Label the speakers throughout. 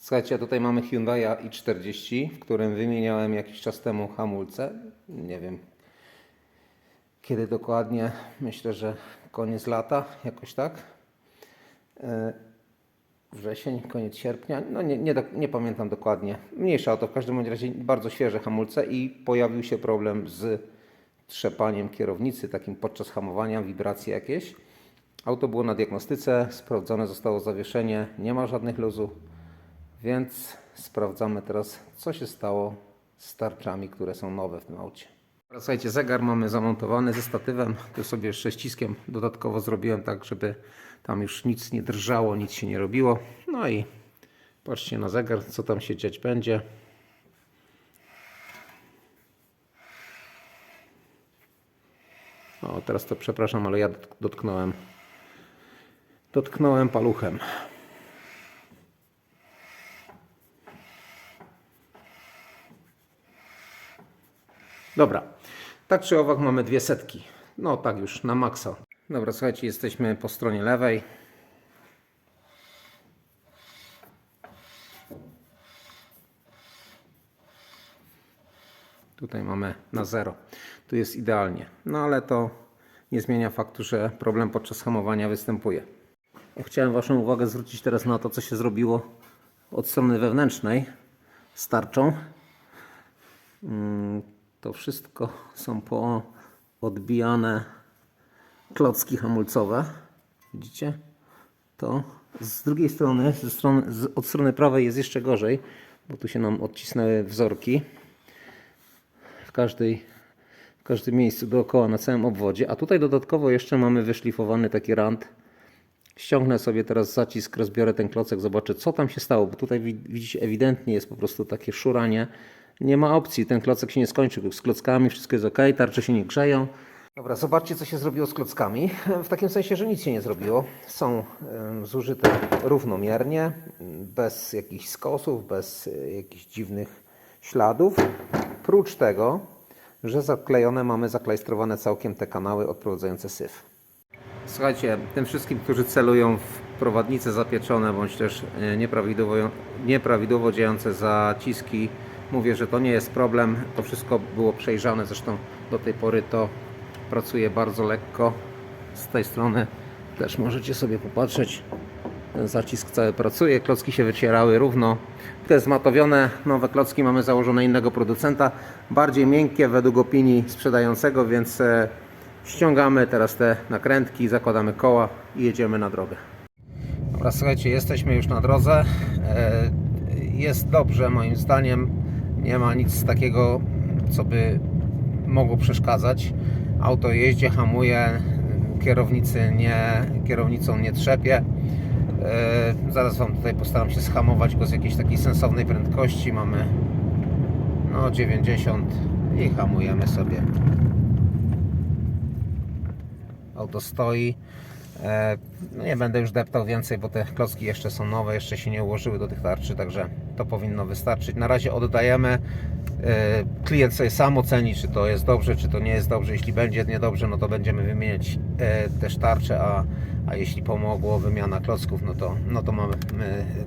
Speaker 1: Słuchajcie, tutaj mamy Hyundai i40, w którym wymieniałem jakiś czas temu hamulce. Nie wiem kiedy dokładnie. Myślę, że koniec lata, jakoś tak. E, Wrzesień, koniec sierpnia. No nie, nie, nie pamiętam dokładnie. Mniejsza o to, w każdym razie bardzo świeże hamulce i pojawił się problem z trzepaniem kierownicy, takim podczas hamowania, wibracje jakieś. Auto było na diagnostyce, sprawdzone zostało zawieszenie, nie ma żadnych luzów, więc sprawdzamy teraz, co się stało z tarczami, które są nowe w tym aucie. Słuchajcie, zegar mamy zamontowany ze statywem. Tu sobie jeszcze ściskiem dodatkowo zrobiłem tak, żeby tam już nic nie drżało, nic się nie robiło. No i patrzcie na zegar, co tam się dziać będzie. O, teraz to przepraszam, ale ja dotk- dotknąłem. Dotknąłem paluchem. Dobra, tak czy owak mamy dwie setki. No tak już na maksa. Dobra, słuchajcie, jesteśmy po stronie lewej. Tutaj mamy na zero. Tu jest idealnie. No ale to nie zmienia faktu, że problem podczas hamowania występuje. Chciałem Waszą uwagę zwrócić teraz na to, co się zrobiło od strony wewnętrznej z tarczą. Mm, To wszystko są odbijane klocki hamulcowe. Widzicie? To z drugiej strony, ze strony, od strony prawej jest jeszcze gorzej, bo tu się nam odcisnęły wzorki w każdej w każdym miejscu dookoła na całym obwodzie, a tutaj dodatkowo jeszcze mamy wyszlifowany taki rand. Ściągnę sobie teraz zacisk, rozbiorę ten klocek, zobaczę co tam się stało, bo tutaj wi- widzicie ewidentnie jest po prostu takie szuranie. Nie ma opcji, ten klocek się nie skończył z klockami, wszystko jest ok, tarcze się nie grzeją. Dobra, zobaczcie co się zrobiło z klockami. W takim sensie, że nic się nie zrobiło. Są zużyte równomiernie, bez jakichś skosów, bez e, jakichś dziwnych śladów. Prócz tego, że zaklejone mamy zaklejstrowane całkiem te kanały odprowadzające syf. Słuchajcie, tym wszystkim, którzy celują w prowadnice zapieczone bądź też e, nieprawidłowo, nieprawidłowo działające zaciski, mówię, że to nie jest problem. To wszystko było przejrzane, zresztą do tej pory to pracuje bardzo lekko. Z tej strony też możecie sobie popatrzeć. Ten zacisk cały pracuje, klocki się wycierały równo. Te zmatowione nowe klocki mamy założone innego producenta, bardziej miękkie według opinii sprzedającego, więc e, ściągamy teraz te nakrętki, zakładamy koła i jedziemy na drogę. Dobra, słuchajcie, jesteśmy już na drodze. E, Jest dobrze moim zdaniem. Nie ma nic takiego, co by mogło przeszkadzać. Auto jeździ, hamuje, kierownicy nie, kierownicą nie trzepie. E, Zaraz Wam tutaj postaram się schamować go z jakiejś takiej sensownej prędkości. Mamy no 90 i hamujemy sobie. Auto stoi. E, No nie będę już deptał więcej, bo te klocki jeszcze są nowe, jeszcze się nie ułożyły do tych tarczy, także to powinno wystarczyć. Na razie oddajemy. E, Klient sobie sam oceni, czy to jest dobrze, czy to nie jest dobrze. Jeśli będzie niedobrze, no to będziemy wymieniać e, też tarcze, a, a jeśli pomogło wymiana klocków, no to, no to mamy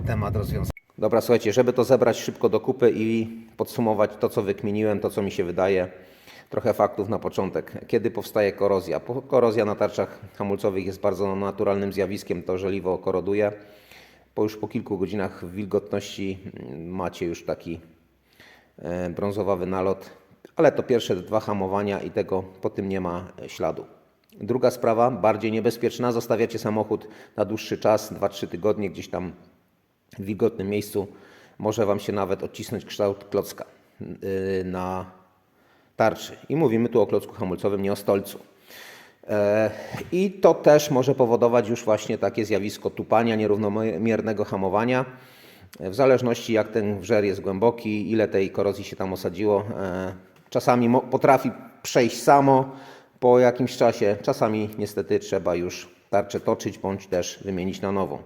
Speaker 1: temat rozwiązany. Dobra, słuchajcie, żeby to zebrać szybko do kupy i podsumować to, co wykminiłem, to, co mi się wydaje, trochę faktów na początek. Kiedy powstaje korozja? Korozja na tarczach hamulcowych jest bardzo naturalnym zjawiskiem, to żeliwo koroduje. Po już po kilku godzinach wilgotności mm, macie już taki e, brązowawy nalot, ale to pierwsze dwa hamowania i tego po tym nie ma e, śladu. Druga sprawa, bardziej niebezpieczna, zostawiacie samochód na dłuższy czas, 2-3 tygodnie gdzieś tam w wilgotnym miejscu, może Wam się nawet odcisnąć kształt klocka yy, na tarczy. I mówimy tu o klocku hamulcowym, nie o stolcu. E, I to też może powodować już właśnie takie zjawisko tupania, nierównomiernego hamowania. E, W zależności jak ten wrzer jest głęboki, ile tej korozji się tam osadziło, e, czasami potrafi przejść samo po jakimś czasie, czasami niestety trzeba już tarczę toczyć bądź też wymienić na nową.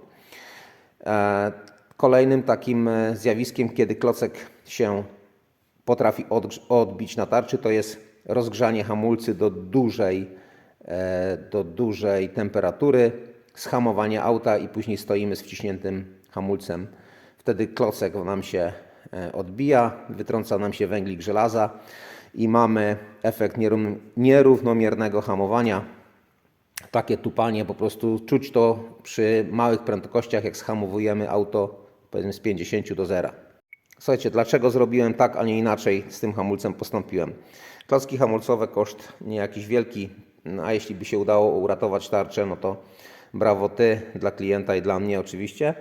Speaker 1: Kolejnym takim zjawiskiem, kiedy klocek się potrafi odbić na tarczy, to jest rozgrzanie hamulcy do dużej, e, do dużej temperatury, schamowanie auta i później stoimy z wciśniętym hamulcem. wtedy klocek nam się e, odbija, wytrąca nam się węglik żelaza i mamy efekt nierówno- nierównomiernego hamowania. Takie tupanie, po prostu czuć to przy małych prędkościach, jak schamowujemy auto powiedzmy z 50 do zera. Słuchajcie, dlaczego zrobiłem tak, a nie inaczej z tym hamulcem postąpiłem? Klocki hamulcowe koszt nie jakiś wielki, no a jeśli by się udało uratować tarczę, no to brawo ty dla klienta i dla mnie oczywiście,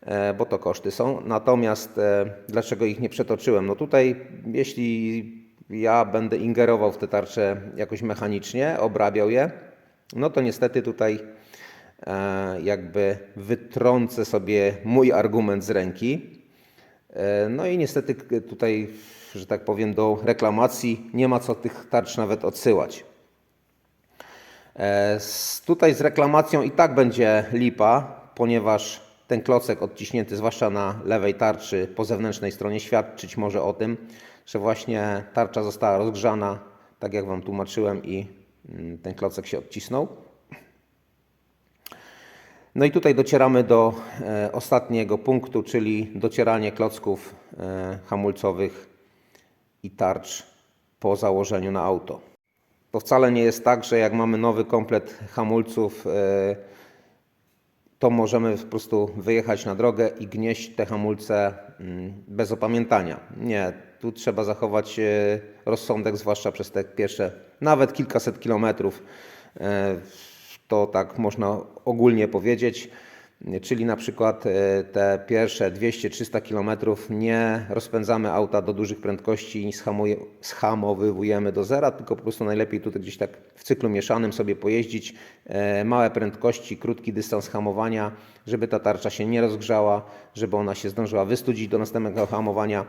Speaker 1: e, bo to koszty są. Natomiast e, dlaczego ich nie przetoczyłem? No tutaj, jeśli ja będę ingerował w te tarcze jakoś mechanicznie, obrabiał je, no to niestety tutaj e, jakby wytrącę sobie mój argument z ręki. E, No i niestety k- tutaj, że tak powiem, do reklamacji nie ma co tych tarcz nawet odsyłać. E, Tutaj z reklamacją i tak będzie lipa, ponieważ ten klocek odciśnięty, zwłaszcza na lewej tarczy po zewnętrznej stronie, świadczyć może o tym, że właśnie tarcza została rozgrzana, tak jak Wam tłumaczyłem, i mm, ten klocek się odcisnął. No i tutaj docieramy do e, ostatniego punktu, czyli docieranie klocków e, hamulcowych i tarcz po założeniu na auto. To wcale nie jest tak, że jak mamy nowy komplet hamulców, e, to możemy po prostu wyjechać na drogę i gnieść te hamulce mm, bez opamiętania. Nie, tu trzeba zachować rozsądek, zwłaszcza przez te pierwsze nawet kilkaset kilometrów. To tak można ogólnie powiedzieć. Czyli na przykład e, te pierwsze 200-300 km nie rozpędzamy auta do dużych prędkości i schamowywujemy do zera, tylko po prostu najlepiej tutaj gdzieś tak w cyklu mieszanym sobie pojeździć. e, Małe prędkości, krótki dystans hamowania, żeby ta tarcza się nie rozgrzała, żeby ona się zdążyła wystudzić do następnego hamowania.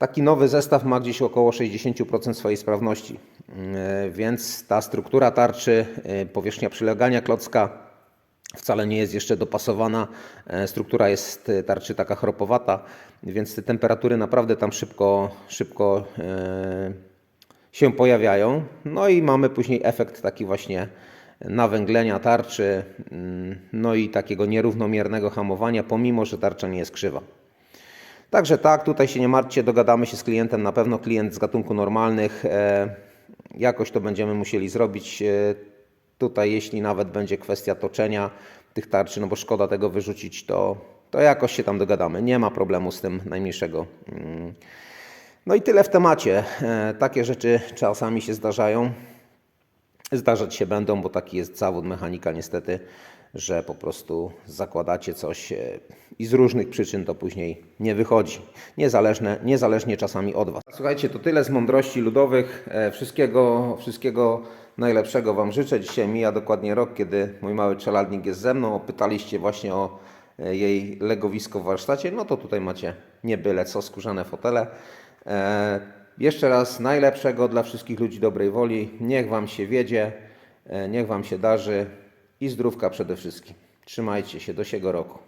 Speaker 1: Taki nowy zestaw ma gdzieś około 60% swojej sprawności, Yy, więc ta struktura tarczy, yy, powierzchnia przylegania klocka wcale nie jest jeszcze dopasowana. Yy, Struktura jest tarczy taka chropowata, więc te temperatury naprawdę tam szybko, szybko się pojawiają. No i mamy później efekt taki właśnie nawęglenia tarczy, yy, no i takiego nierównomiernego hamowania, pomimo że tarcza nie jest krzywa. Także tak, tutaj się nie martwcie, dogadamy się z klientem, na pewno klient z gatunku normalnych, e, jakoś to będziemy musieli zrobić. E, tutaj jeśli nawet będzie kwestia toczenia tych tarczy, no bo szkoda tego wyrzucić, to, to jakoś się tam dogadamy. Nie ma problemu z tym najmniejszego. Mm. No i tyle w temacie. E, takie rzeczy czasami się zdarzają. Zdarzać się będą, bo taki jest zawód mechanika niestety, że po prostu zakładacie coś e, i z różnych przyczyn to później nie wychodzi. Niezależne, niezależnie czasami od Was. Słuchajcie, to tyle z mądrości ludowych. E, Wszystkiego, wszystkiego najlepszego Wam życzę. Dzisiaj mija dokładnie rok, kiedy mój mały czeladnik jest ze mną. Pytaliście właśnie o e, jej legowisko w warsztacie. No to tutaj macie nie byle co, skórzane fotele. Jeszcze raz najlepszego dla wszystkich ludzi dobrej woli. Niech Wam się wiedzie, niech Wam się darzy i zdrówka przede wszystkim. Trzymajcie się do siego roku.